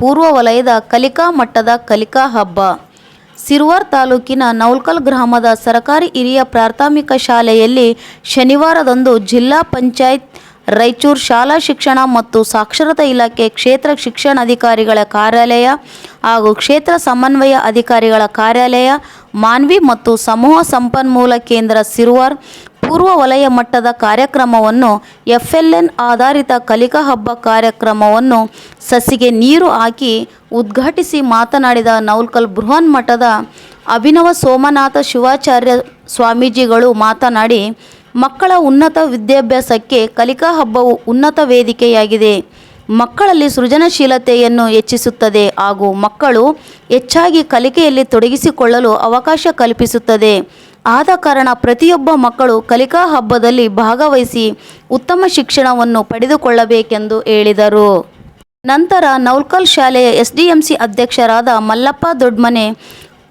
ಪೂರ್ವ ವಲಯದ ಕಲಿಕಾ ಮಟ್ಟದ ಕಲಿಕಾ ಹಬ್ಬ. ಸಿರುವಾರ್ ತಾಲೂಕಿನ ನೌಲ್ಕಲ್ ಗ್ರಾಮದ ಸರಕಾರಿ ಹಿರಿಯ ಪ್ರಾಥಮಿಕ ಶಾಲೆಯಲ್ಲಿ ಶನಿವಾರದಂದು ಜಿಲ್ಲಾ ಪಂಚಾಯತ್, ರಾಯಚೂರು ಶಾಲಾ ಶಿಕ್ಷಣ ಮತ್ತು ಸಾಕ್ಷರತಾ ಇಲಾಖೆ ಕ್ಷೇತ್ರ ಶಿಕ್ಷಣಾಧಿಕಾರಿಗಳ ಕಾರ್ಯಾಲಯ ಹಾಗೂ ಕ್ಷೇತ್ರ ಸಮನ್ವಯ ಅಧಿಕಾರಿಗಳ ಕಾರ್ಯಾಲಯ, ಮಾನ್ವಿ ಮತ್ತು ಸಮೂಹ ಸಂಪನ್ಮೂಲ ಕೇಂದ್ರ ಸಿರುವಾರ್ ಪೂರ್ವ ವಲಯ ಮಟ್ಟದ ಕಾರ್ಯಕ್ರಮವನ್ನು ಎಫ್ಎಲ್ಎನ್ ಆಧಾರಿತ ಕಲಿಕಾ ಹಬ್ಬ ಕಾರ್ಯಕ್ರಮವನ್ನು ಸಸಿಗೆ ನೀರು ಹಾಕಿ ಉದ್ಘಾಟಿಸಿ ಮಾತನಾಡಿದ ನೌಲ್ಕಲ್ ಬೃಹನ್ ಮಠದ ಅಭಿನವ ಸೋಮನಾಥ ಶಿವಾಚಾರ್ಯ ಸ್ವಾಮೀಜಿಗಳು ಮಾತನಾಡಿ, ಮಕ್ಕಳ ಉನ್ನತ ವಿದ್ಯಾಭ್ಯಾಸಕ್ಕೆ ಕಲಿಕಾ ಹಬ್ಬವು ಉನ್ನತ ವೇದಿಕೆಯಾಗಿದೆ. ಮಕ್ಕಳಲ್ಲಿ ಸೃಜನಶೀಲತೆಯನ್ನು ಹೆಚ್ಚಿಸುತ್ತದೆ ಹಾಗೂ ಮಕ್ಕಳು ಹೆಚ್ಚಾಗಿ ಕಲಿಕೆಯಲ್ಲಿ ತೊಡಗಿಸಿಕೊಳ್ಳಲು ಅವಕಾಶ ಕಲ್ಪಿಸುತ್ತದೆ. ಆದ ಕಾರಣ ಪ್ರತಿಯೊಬ್ಬ ಮಕ್ಕಳು ಕಲಿಕಾ ಹಬ್ಬದಲ್ಲಿ ಭಾಗವಹಿಸಿ ಉತ್ತಮ ಶಿಕ್ಷಣವನ್ನು ಪಡೆದುಕೊಳ್ಳಬೇಕೆಂದು ಹೇಳಿದರು. ನಂತರ ನೌಲ್ಕಲ್ ಶಾಲೆಯ ಎಸ್ಡಿಎಂಸಿ ಅಧ್ಯಕ್ಷರಾದ ಮಲ್ಲಪ್ಪ ದೊಡ್ಮನೆ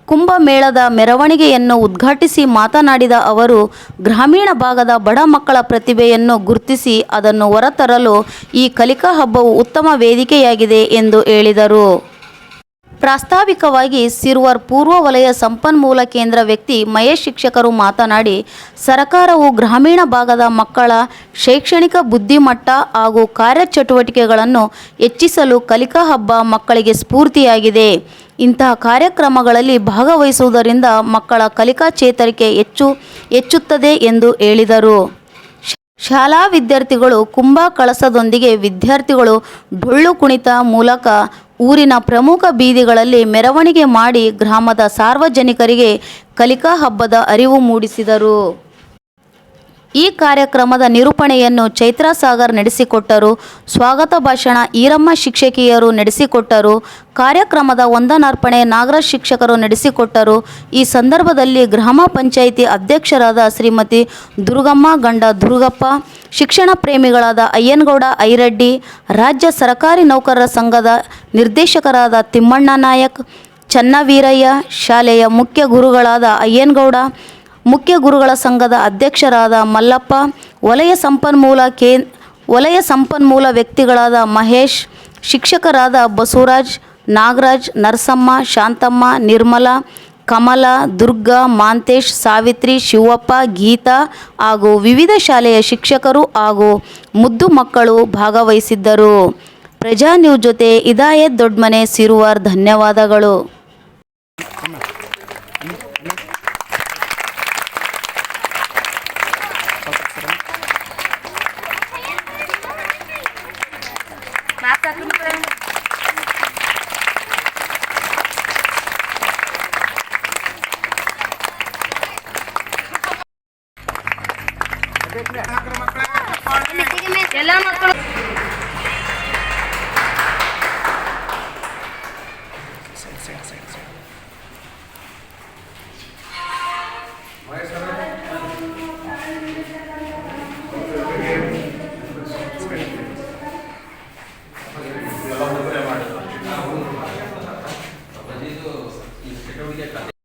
ಕುಂಭಮೇಳದ ಮೆರವಣಿಗೆಯನ್ನು ಉದ್ಘಾಟಿಸಿ ಮಾತನಾಡಿದ ಅವರು, ಗ್ರಾಮೀಣ ಭಾಗದ ಬಡ ಮಕ್ಕಳ ಪ್ರತಿಭೆಯನ್ನು ಗುರುತಿಸಿ ಅದನ್ನು ಹೊರತರಲು ಈ ಕಲಿಕಾ ಹಬ್ಬವು ಉತ್ತಮ ವೇದಿಕೆಯಾಗಿದೆ ಎಂದು ಹೇಳಿದರು. ಪ್ರಾಸ್ತಾವಿಕವಾಗಿ ಸಿರುವರ್ ಪೂರ್ವ ವಲಯ ಸಂಪನ್ಮೂಲ ಕೇಂದ್ರ ವ್ಯಕ್ತಿ ಮಹೇಶ್ ಶಿಕ್ಷಕರು ಮಾತನಾಡಿ, ಸರ್ಕಾರವು ಗ್ರಾಮೀಣ ಭಾಗದ ಮಕ್ಕಳ ಶೈಕ್ಷಣಿಕ ಬುದ್ಧಿಮಟ್ಟ ಹಾಗೂ ಕಾರ್ಯಚಟುವಟಿಕೆಗಳನ್ನು ಹೆಚ್ಚಿಸಲು ಕಲಿಕಾ ಹಬ್ಬ ಮಕ್ಕಳಿಗೆ ಸ್ಫೂರ್ತಿಯಾಗಿದೆ. ಇಂತಹ ಕಾರ್ಯಕ್ರಮಗಳಲ್ಲಿ ಭಾಗವಹಿಸುವುದರಿಂದ ಮಕ್ಕಳ ಕಲಿಕಾ ಚೇತರಿಕೆ ಹೆಚ್ಚು, ಹೆಚ್ಚುತ್ತದೆ ಎಂದು ಹೇಳಿದರು. ಶಾಲಾ ವಿದ್ಯಾರ್ಥಿಗಳು ಕುಂಭ ಕಳಸದೊಂದಿಗೆ ವಿದ್ಯಾರ್ಥಿಗಳು ಡೊಳ್ಳು ಕುಣಿತ ಮೂಲಕ ಊರಿನ ಪ್ರಮುಖ ಬೀದಿಗಳಲ್ಲಿ ಮೆರವಣಿಗೆ ಮಾಡಿ ಗ್ರಾಮದ ಸಾರ್ವಜನಿಕರಿಗೆ ಕಲಿಕಾ ಹಬ್ಬದ ಅರಿವು ಮೂಡಿಸಿದರು. ಈ ಕಾರ್ಯಕ್ರಮದ ನಿರೂಪಣೆಯನ್ನು ಚೈತ್ರಾ ಸಾಗರ್ ನಡೆಸಿಕೊಟ್ಟರು. ಸ್ವಾಗತ ಭಾಷಣ ಈರಮ್ಮ ಶಿಕ್ಷಕಿಯರು ನಡೆಸಿಕೊಟ್ಟರು. ಕಾರ್ಯಕ್ರಮದ ವಂದನಾರ್ಪಣೆ ನಾಗರಾಜ್ ಶಿಕ್ಷಕರು ನಡೆಸಿಕೊಟ್ಟರು. ಈ ಸಂದರ್ಭದಲ್ಲಿ ಗ್ರಾಮ ಪಂಚಾಯಿತಿ ಅಧ್ಯಕ್ಷರಾದ ಶ್ರೀಮತಿ ದುರ್ಗಮ್ಮ ಗಂಡ ದುರ್ಗಪ್ಪ, ಶಿಕ್ಷಣ ಪ್ರೇಮಿಗಳಾದ ಅಯ್ಯನಗೌಡ ಐರೆಡ್ಡಿ, ರಾಜ್ಯ ಸರ್ಕಾರಿ ನೌಕರರ ಸಂಘದ ನಿರ್ದೇಶಕರಾದ ತಿಮ್ಮಣ್ಣ ನಾಯಕ್, ಚನ್ನವೀರಯ್ಯ, ಶಾಲೆಯ ಮುಖ್ಯ ಗುರುಗಳಾದ ಅಯ್ಯನಗೌಡ ಮುಖ್ಯ ಗುರುಗಳ ಸಂಘದ ಅಧ್ಯಕ್ಷರಾದ ಮಲ್ಲಪ್ಪ, ವಲಯ ಸಂಪನ್ಮೂಲ ಕೇ, ವಲಯ ಸಂಪನ್ಮೂಲ ವ್ಯಕ್ತಿಗಳಾದ ಮಹೇಶ್, ಶಿಕ್ಷಕರಾದ ಬಸವರಾಜ್, ನಾಗರಾಜ್, ನರಸಮ್ಮ, ಶಾಂತಮ್ಮ, ನಿರ್ಮಲ, ಕಮಲ, ದುರ್ಗಾ, ಮಾಂತೇಶ್, ಸಾವಿತ್ರಿ, ಶಿವಪ್ಪ, ಗೀತಾ ಹಾಗೂ ವಿವಿಧ ಶಾಲೆಯ ಶಿಕ್ಷಕರು ಹಾಗೂ ಮುದ್ದು ಮಕ್ಕಳು ಭಾಗವಹಿಸಿದ್ದರು. ಪ್ರಜಾ ನ್ಯೂಸ್ ಜೊತೆ ಇದಾಯತ್ ದೊಡ್ಮನೆ ಸಿರುವಾರ್ ಧನ್ಯವಾದಗಳು. ಎಲ್ಲ ಮಕ್ಕಳು